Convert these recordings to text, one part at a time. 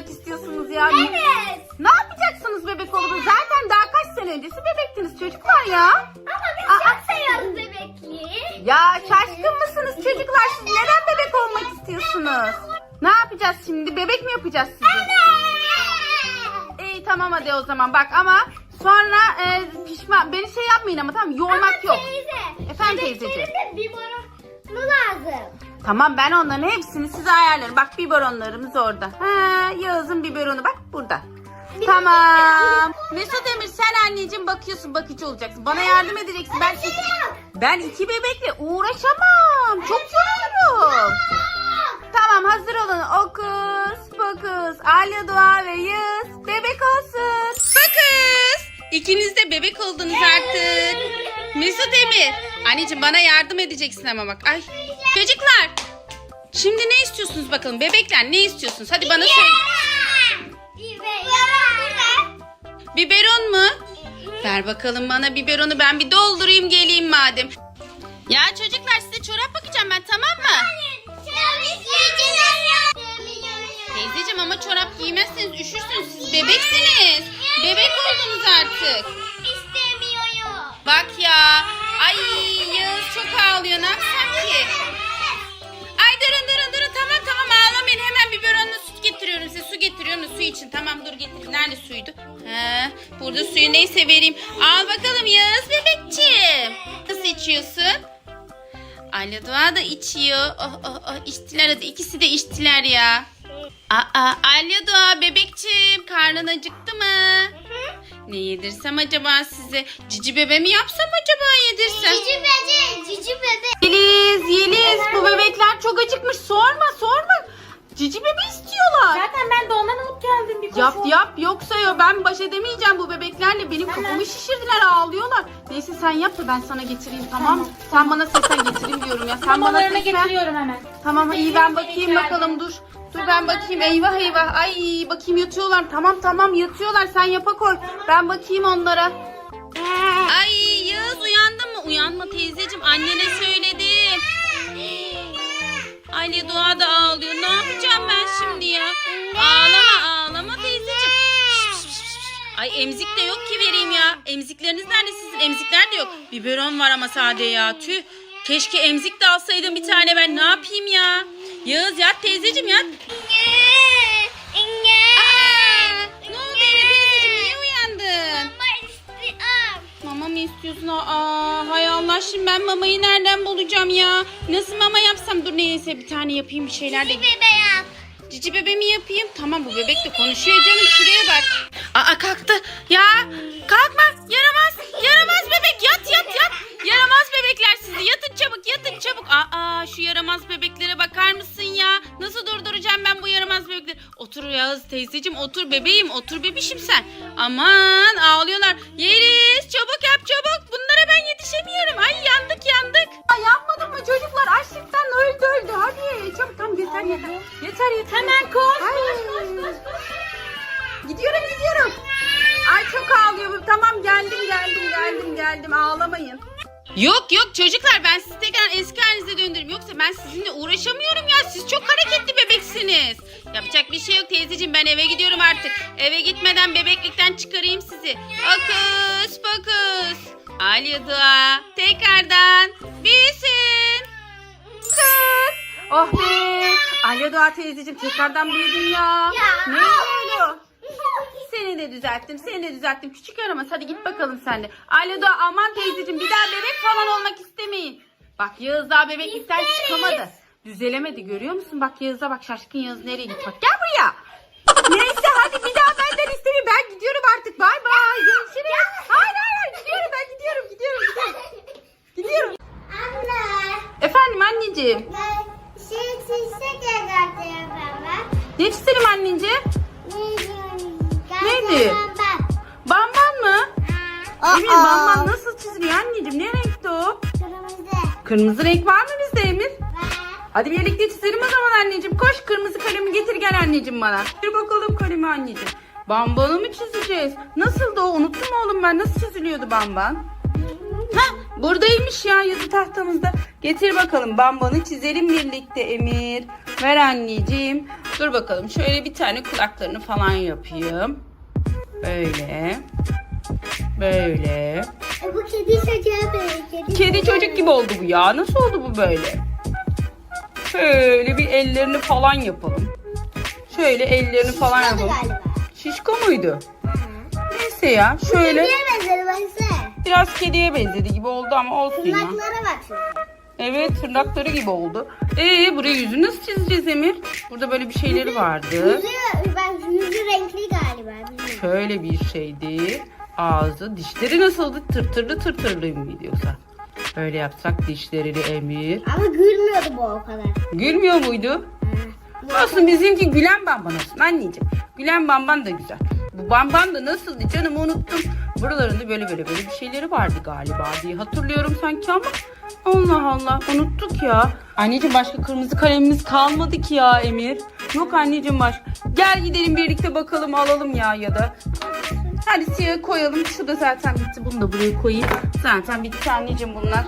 olmak istiyorsunuz ya? Evet. Ne yapacaksınız bebek olup? Zaten daha kaç sene öncesi bebektiniz çocuklar ya. Ama biz Aa. çok seviyoruz bebekliği. Ya şaşkın mısınız çocuklar? Siz neden bebek olmak istiyorsunuz? Ne yapacağız şimdi? Bebek mi yapacağız sizi? İyi tamam hadi o zaman bak ama sonra e, pişman beni şey yapmayın ama tamam yormak yok. Teyze. Efendim bebeklerin teyzeciğim? de bir boronu lazım. Tamam ben onların hepsini size ayarlarım. Bak biberonlarımız orada. Ha, Yağız'ın biberonu bak burada. Tamam. Mesut Emir sen anneciğim bakıyorsun bakıcı olacaksın. Bana yardım edeceksin. Ben iki, ben iki bebekle uğraşamam. Çok yorulurum. Tamam hazır olun. Okus, pokus, Alya Dua ve Yağız bebek olsun. Bakız. İkiniz de bebek oldunuz artık. Mesut Emir. Anneciğim bana yardım edeceksin ama bak. Ay. Çocuklar. Şimdi ne istiyorsunuz bakalım? Bebekler ne istiyorsunuz? Hadi bana söyle. Biberon mu? Ver bakalım bana biberonu ben bir doldurayım geleyim madem. Ya çocuklar size çorap bakacağım ben tamam mı? Teyzeciğim ama çorap giymezseniz üşürsünüz. Siz bebeksiniz. Bebek oldunuz artık. İstemiyorum. Bak ya. Ay Yağız çok ağlıyor. Ne yapsam ki? Ay durun durun durun. Tamam tamam ağlamayın. Hemen biberonla süt getiriyorum size. Su getiriyorum su için. Tamam dur getir. Nerede suydu? He, burada suyu neyse vereyim. Al bakalım Yağız bebekçim. Nasıl içiyorsun? Alya Doğa da içiyor. Oh oh oh içtiler hadi. ikisi de içtiler ya. Aa, Alya Doğa bebekçim karnın acıktı mı? Ne yedirsem acaba size? Cici bebe mi yapsam acaba yedirsem? Cici bebe, cici bebe. Yeliz, Yeliz bu bebekler çok acıkmış. Sorma, sorma. Cici bebe istiyorlar. Zaten ben de ondan alıp geldim bir Yap poşet. yap yoksa ya ben baş edemeyeceğim bu bebeklerle. Benim kafamı şişirdiler ağlıyorlar. Neyse sen yap da ben sana getireyim tamam mı? Sen bana seslen getireyim diyorum ya. Sen bana Mamalarını seslen. getiriyorum hemen. Tamam iyi ben bakayım bakalım dur. Dur ben bakayım eyvah eyvah. Ay bakayım yatıyorlar. Tamam tamam yatıyorlar sen yapa koy. Ben bakayım onlara. Ay Yağız uyandın mı? Uyanma teyzeciğim annene söyledim. Anne Doğa da ağlıyor. Ne yapacağım ben şimdi ya? Ağlama ağlama teyzeciğim. Şş, şş, şş, şş. Ay emzik de yok ki vereyim ya. Emzikleriniz nerede sizin? Emzikler de yok. Biberon var ama sade ya. Tüh. Keşke emzik de alsaydım bir tane ben. Ne yapayım ya? Yağız yat teyzeciğim yat. Aa, ne oldu yine teyzeciğim? Niye uyandın? Mama mı istiyorsun? Aa, hay Allah şimdi ben mamayı nereden bulacağım ya? Nasıl mama yapsam? Dur neyse bir tane yapayım bir şeyler de. Cici bebe mi yapayım? Tamam bu bebek de konuşuyor canım şuraya bak. Aa kalktı. Ya kalkma yaramaz. Bebekler sizi yatın çabuk yatın çabuk. Aa şu yaramaz bebeklere bakar mısın ya? Nasıl durduracağım ben bu yaramaz bebekleri? Otur Yağız teyzeciğim otur bebeğim otur bebişim sen. Aman ağlıyorlar. Yeliz çabuk yap çabuk. Bunlara ben yetişemiyorum. Ay yandık yandık. Ay yapmadım mı çocuklar? Açlıktan öldü öldü. Hadi çabuk tam yeter yeter. Yeter yeter. Hemen koş koş koş koş. Gidiyorum gidiyorum. Ay çok ağlıyor. Tamam geldim geldim geldim geldim. Ağlamayın. Yok yok çocuklar ben sizi tekrar eski halinize döndürürüm. Yoksa ben sizinle uğraşamıyorum ya. Siz çok hareketli bebeksiniz. Yapacak bir şey yok teyzeciğim ben eve gidiyorum artık. Eve gitmeden bebeklikten çıkarayım sizi. Okus pokus. Ali dua tekrardan büyüsün. Kız. Oh be. Ali dua teyzeciğim tekrardan büyüdün. Ya. Ne oldu? Seni de düzelttim, seni de düzelttim. Küçük yaramaz hadi git bakalım sen de. Aile Doğa aman teyzeciğim bir daha bebek falan olmak istemeyin. Bak Yağız daha bebeklikten çıkamadı. Düzelemedi görüyor musun? Bak Yağız'a bak şaşkın Yağız nereye gitti bak. Gel buraya. Neyse hadi bir daha Kırmızı. Renk var mı bizde Emir? Var. Hadi birlikte çizelim o zaman anneciğim. Koş kırmızı kalemi getir gel anneciğim bana. Bir bakalım kalemi anneciğim. Bambanı mı çizeceğiz? Nasıldı o? Unuttum oğlum ben. Nasıl çiziliyordu bamban? Ha, buradaymış ya yazı tahtamızda. Getir bakalım bambanı çizelim birlikte Emir. Ver anneciğim. Dur bakalım şöyle bir tane kulaklarını falan yapayım. Böyle. Böyle. E, bu kedi çocuğa benziyor. Kedi çocuk gibi oldu bu ya. Nasıl oldu bu böyle? Şöyle bir ellerini falan yapalım. Şöyle ellerini falan yapalım. galiba. Şişko muydu? Neyse ya şöyle Kediye benzedi baksana. biraz kediye benzedi gibi oldu ama olsun ya. Tırnaklara bak şimdi. Evet tırnakları gibi oldu. Ee buraya yüzü nasıl çizeceğiz Emir? Burada böyle bir şeyleri vardı. Yüzü, ben yüzü renkli galiba. bilmiyorum. Şöyle bir şeydi. Ağzı, dişleri nasıldı? Tırtırlı tırtırlı mıydı yoksa? Böyle yapsak dişlerini Emir. Ama gülmüyordu bu o kadar. Gülmüyor muydu? Olsun bizimki Gülen Bamban olsun anneciğim. Gülen Bamban da güzel. Bu Bamban da nasıldı canım unuttum. Buralarında böyle böyle böyle bir şeyleri vardı galiba diye hatırlıyorum sanki ama Allah Allah unuttuk ya. Anneciğim başka kırmızı kalemimiz kalmadı ki ya Emir. Yok anneciğim başka. Gel gidelim birlikte bakalım alalım ya ya da. Hadi siyah koyalım. Şu da zaten bitti. Bunu da buraya koyayım. Zaten bitti anneciğim bunlar.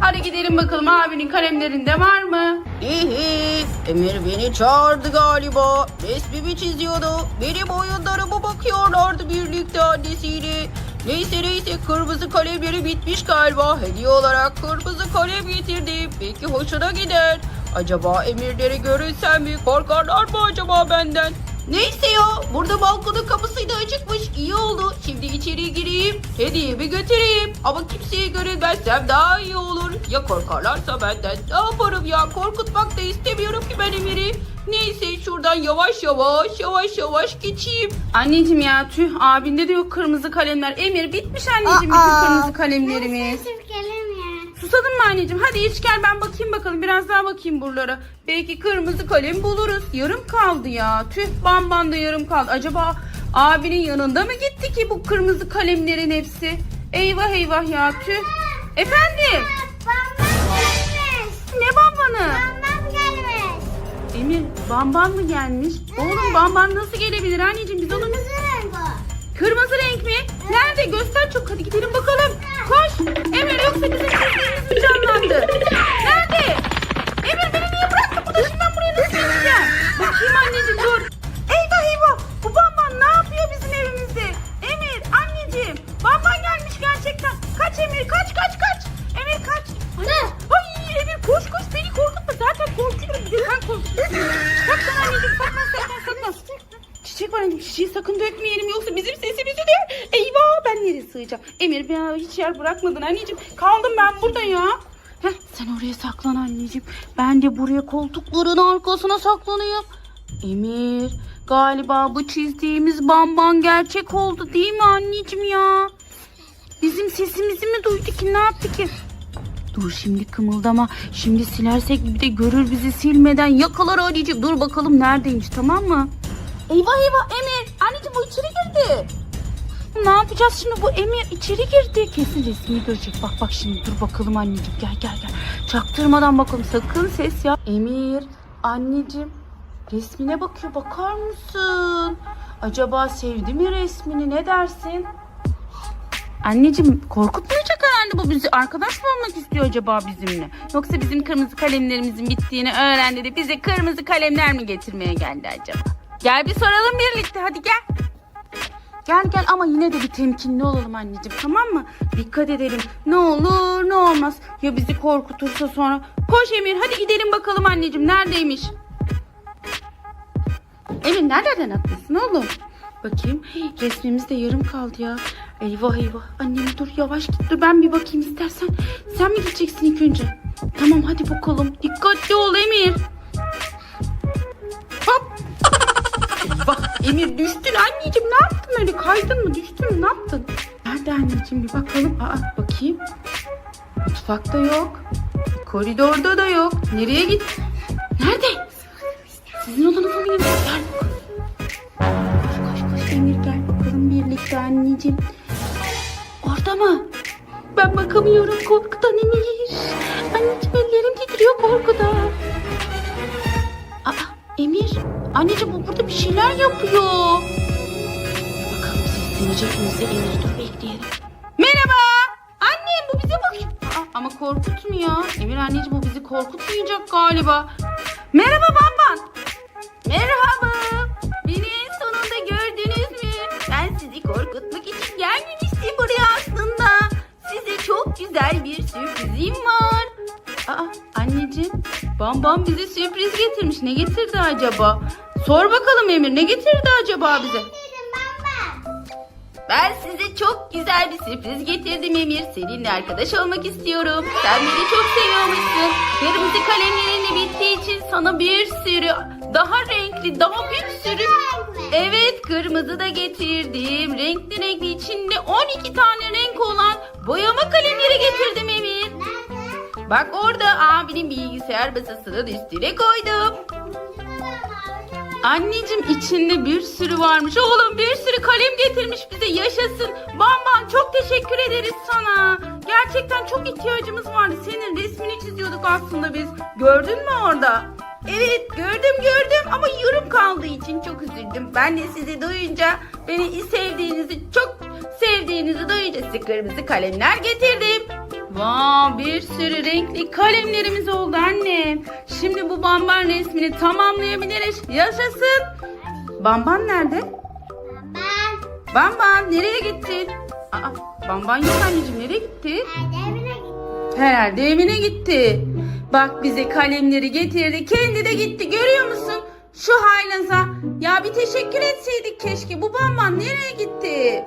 Hadi gidelim bakalım abinin kalemlerinde var mı? İyi. Emir beni çağırdı galiba. Resmimi çiziyordu. Benim oyunlarıma bakıyorlardı birlikte annesiyle. Neyse neyse kırmızı kalemleri bitmiş galiba. Hediye olarak kırmızı kalem getirdim. Belki hoşuna gider. Acaba emirleri görürsem mi? Korkarlar mı acaba benden? Neyse ya burada balkonun kapısı da açıkmış iyi oldu. Şimdi içeri gireyim hediyemi götüreyim. Ama kimseye görünmezsem daha iyi olur. Ya korkarlarsa benden ne yaparım ya korkutmak da istemiyorum ki ben Emir'i. Neyse şuradan yavaş yavaş yavaş yavaş geçeyim. Anneciğim ya tüh abinde de yok kırmızı kalemler. Emir bitmiş anneciğim bütün kırmızı kalemlerimiz. Susadın mı anneciğim? Hadi iç gel ben bakayım bakalım. Biraz daha bakayım buralara. Belki kırmızı kalem buluruz. Yarım kaldı ya. Tüh bamban da yarım kaldı. Acaba abinin yanında mı gitti ki bu kırmızı kalemlerin hepsi? Eyvah eyvah ya tüh. Efendim? Bambam gelmiş. Ne bambanı? Bambam gelmiş. Emir bamban mı gelmiş? Oğlum bamban nasıl gelebilir anneciğim? Biz onu Kırmızı renk o. Kırmızı renk mi? Nerede? Göster çok. Hadi gidelim bakalım. Koş. Emir yoksa bizim çizdiğimiz mi canlandı? Nerede? Emir beni niye bıraktın burada? Ben buraya nasıl gideceğim? Bakayım anneciğim dur. Eyvah eyvah. Bu bamban ne yapıyor bizim evimizde? Emir anneciğim. Bamban gelmiş gerçekten. Kaç Emir kaç kaç kaç. Emir kaç. Anne. Ay Emir koş koş beni korkutma. Zaten korkuyorum. Bir de sen korkuyorsun. Saklan anneciğim saklan saklan saklan. Çiçek var anneciğim çiçeği sakın dökmeyelim sığacağım? Emir ya hiç yer bırakmadın anneciğim. Kaldım ben burada ya. Heh, sen oraya saklan anneciğim. Ben de buraya koltukların arkasına saklanayım. Emir galiba bu çizdiğimiz bamban gerçek oldu değil mi anneciğim ya? Bizim sesimizi mi duydu ki ne yaptı ki? Dur şimdi kımıldama. Şimdi silersek bir de görür bizi silmeden yakalar anneciğim. Dur bakalım neredeymiş tamam mı? Eyvah eyvah Emir. Anneciğim bu içeri girdi. Ne yapacağız şimdi bu Emir içeri girdi. Kesin resmi görecek. Bak bak şimdi dur bakalım anneciğim. Gel gel gel. Çaktırmadan bakalım sakın ses ya. Emir anneciğim resmine bakıyor bakar mısın? Acaba sevdi mi resmini ne dersin? Anneciğim korkutmayacak herhalde bu bizi. Arkadaş mı olmak istiyor acaba bizimle? Yoksa bizim kırmızı kalemlerimizin bittiğini öğrendi de bize kırmızı kalemler mi getirmeye geldi acaba? Gel bir soralım birlikte hadi gel. Gel gel ama yine de bir temkinli olalım anneciğim tamam mı? Dikkat edelim. Ne olur ne olmaz. Ya bizi korkutursa sonra. Koş Emir hadi gidelim bakalım anneciğim neredeymiş? Emir nereden atlıyorsun oğlum? Bakayım. Resmimiz de yarım kaldı ya. Eyvah eyvah. Annem dur yavaş git. Dur ben bir bakayım istersen. Sen mi gideceksin ilk önce? Tamam hadi bakalım. Dikkatli ol Emir. Hop. Eyvah Emir düştün anneciğim. Ne yaptın öyle? Kaydın mı? Düştün mü? Ne yaptın? Nerede anneciğim? Bir bakalım. Aa bakayım. Mutfakta yok. Koridorda da yok. Nereye git? Nerede? Sizin odanıza mı girdi? Gel bakalım. Koş koş koş Emir gel bakalım birlikte anneciğim. Orada mı? Ben bakamıyorum korkudan Emir. Anneciğim ellerim titriyor korkudan. Anneciğim bu burada bir şeyler yapıyor. Bakalım seslenecek mi bize Emir dur bekleyelim. Merhaba. Annem bu bize bakıyor. anneciğim bu bizi korkutmayacak galiba. Merhaba Bamban. Merhaba. Beni en sonunda gördünüz mü? Ben sizi korkutmak için gelmemiştim buraya aslında. Size çok güzel bir sürprizim var. Aa anneciğim Bambam bize sürpriz getirmiş. Ne getirdi acaba? Sor bakalım Emir ne getirdi acaba bize? Ben size çok güzel bir sürpriz getirdim Emir. Seninle arkadaş olmak istiyorum. Sen beni çok seviyormuşsun. Kırmızı kalemlerin bittiği için sana bir sürü daha renkli, daha bir sürü... Evet kırmızı da getirdim. Renkli renkli içinde 12 tane renk olan boyama kalemleri getirdim Emir. Bak orada abinin bilgisayar masasının üstüne koydum. Anneciğim içinde bir sürü varmış. Oğlum bir sürü kalem getirmiş bize. Yaşasın. Bamban çok teşekkür ederiz sana. Gerçekten çok ihtiyacımız vardı. Senin resmini çiziyorduk aslında biz. Gördün mü orada? Evet gördüm gördüm ama yorum kaldığı için çok üzüldüm. Ben de sizi duyunca beni sevdiğinizi çok sevdiğinizi duyunca size kırmızı kalemler getirdim. Vay bir sürü renkli kalemlerimiz oldu annem. Şimdi bu bamban resmini tamamlayabiliriz. Yaşasın. Bamban nerede? Ben Bamban nereye gittin? Aa, bamban yok anneciğim nereye gitti? Herhalde evine gitti. Bak bize kalemleri getirdi. Kendi de gitti. Görüyor musun? Şu haylaza. Ya bir teşekkür etseydik keşke. Bu bamban nereye gitti?